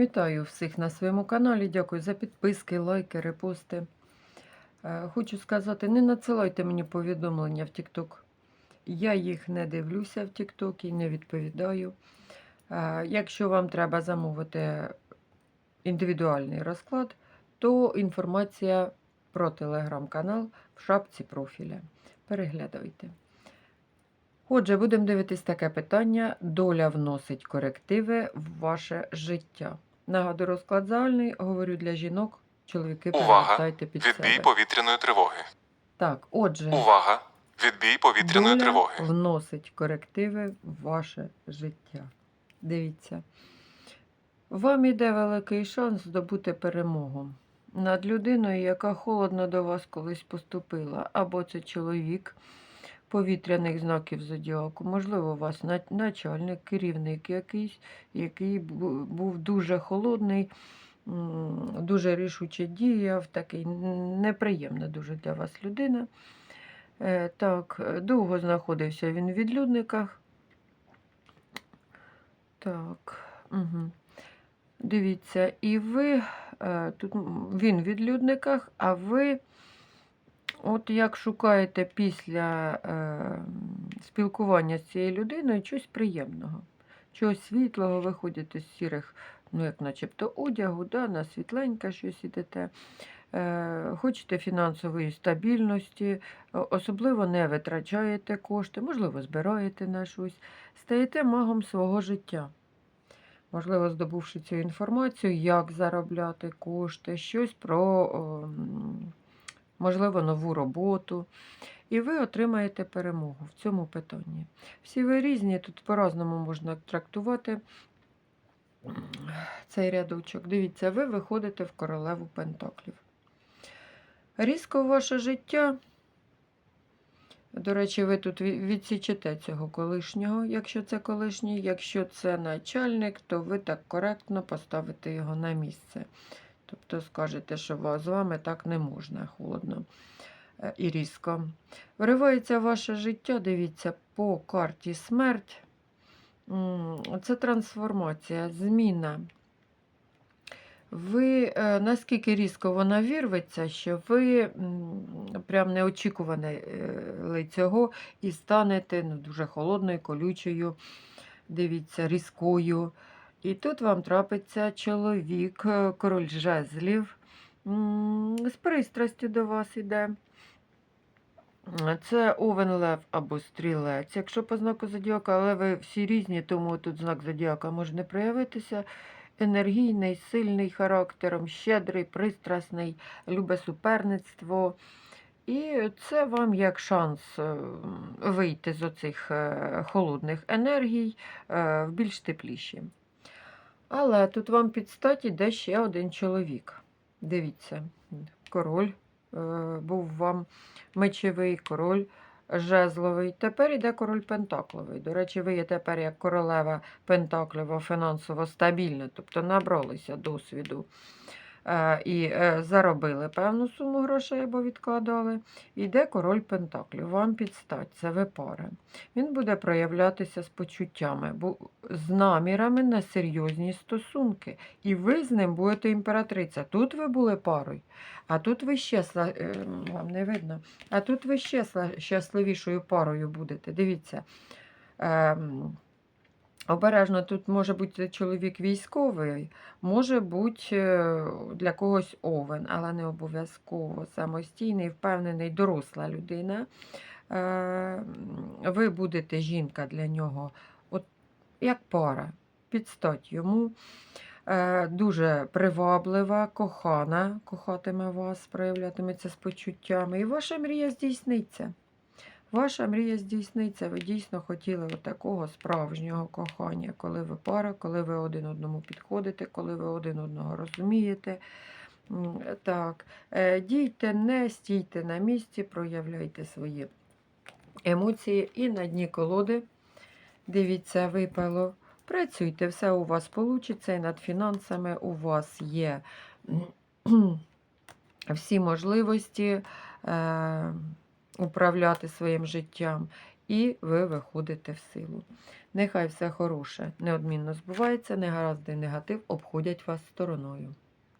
Вітаю всіх на своєму каналі. Дякую за підписки, лайки, репости. Е, Хочу сказати, не надсилайте мені повідомлення в TikTok. Я їх не дивлюся в TikTok і не відповідаю. Е, Якщо вам треба замовити індивідуальний розклад, то інформація про телеграм-канал в шапці профіля. Переглядайте. Отже, будемо дивитись таке питання. Доля вносить корективи в ваше життя. Нагадую, розклад загальний, говорю для жінок, чоловіки Увага! під Відбій себе. повітряної тривоги. Так, отже, Увага! Відбій повітряної доля тривоги. вносить корективи в ваше життя. Дивіться. Вам іде великий шанс здобути перемогу над людиною, яка холодно до вас колись поступила. Або це чоловік повітряних знаків зодіаку. Можливо, у вас начальник, керівник якийсь, який був дуже холодний, дуже рішуче діяв, такий неприємна дуже для вас людина. Е, Так, довго знаходився він в відлюдниках. Так. Угу. Дивіться, і ви е, тут він в відлюдниках, а ви, от як шукаєте після е, спілкування з цією людиною чогось приємного, чогось світлого, виходите з сірих, ну, як начебто одягу, да, на світленьке щось ідете. Е, Хочете фінансової стабільності, особливо не витрачаєте кошти, можливо, збираєте на щось, стаєте магом свого життя. Можливо, здобувши цю інформацію, як заробляти кошти, щось про, о, м, можливо, нову роботу. І ви отримаєте перемогу в цьому питанні. Всі ви різні, тут по-разному можна трактувати цей рядочок. Дивіться, ви виходите в королеву Пентаклів. Різко ваше життя. До речі, ви тут ві- відсічете цього колишнього, якщо це колишній. Якщо це начальник, то ви так коректно поставите його на місце. Тобто скажете, що з вами так не можна холодно е, і різко. Вривається ваше життя, дивіться, по карті смерть. Це трансформація, зміна. Ви е, наскільки різко вона вірветься, що ви прям неочікували е, цього і станете ну, дуже холодною, колючою, дивіться, різкою. І тут вам трапиться чоловік, е, король жезлів, з пристрастю до вас іде. Це овен лев або стрілець. Якщо по знаку зодіака, але ви всі різні, тому тут знак зодіака може не проявитися. Енергійний, сильний характером, щедрий, пристрасний, любить суперництво. І це вам як шанс е, вийти з оцих е, холодних енергій в більш тепліші. Але тут вам під стать іде ще один чоловік. Дивіться, король е, був вам мечовий, король жезловий. Тепер іде король Пентакловий. До речі, ви є тепер як королева Пентаклева фінансово стабільна, тобто набралися досвіду і е, заробили певну суму грошей або відкладали. Іде король Пентаклів, вам підстать, це ви пара. Він буде проявлятися з почуттями, з намірами на серйозні стосунки. І ви з ним будете імператриця. Тут ви були парою, а тут ви ще е, вам не видно. А тут ви ще щасливішою парою будете. Дивіться. Обережно, тут може бути чоловік військовий, може бути е, для когось овен, але не обов'язково самостійний, впевнений, доросла людина. Е, ви будете жінка для нього, от як пара, підстать йому. Е, Дуже приваблива, кохана, кохатиме вас, проявлятиметься з почуттями. І ваша мрія здійсниться. Ваша мрія здійсниться. Ви дійсно хотіли такого справжнього кохання, коли ви пара, коли ви один одному підходите, коли ви один одного розумієте. Так, е, дійте, не стійте на місці, проявляйте свої емоції і на дні колоди. Дивіться, випало. Працюйте, все у вас вийде, і над фінансами у вас є всі можливості е, управляти своїм життям. і ви виходите в силу. Нехай все хороше неодмінно збувається, негаразди негатив обходять вас стороною.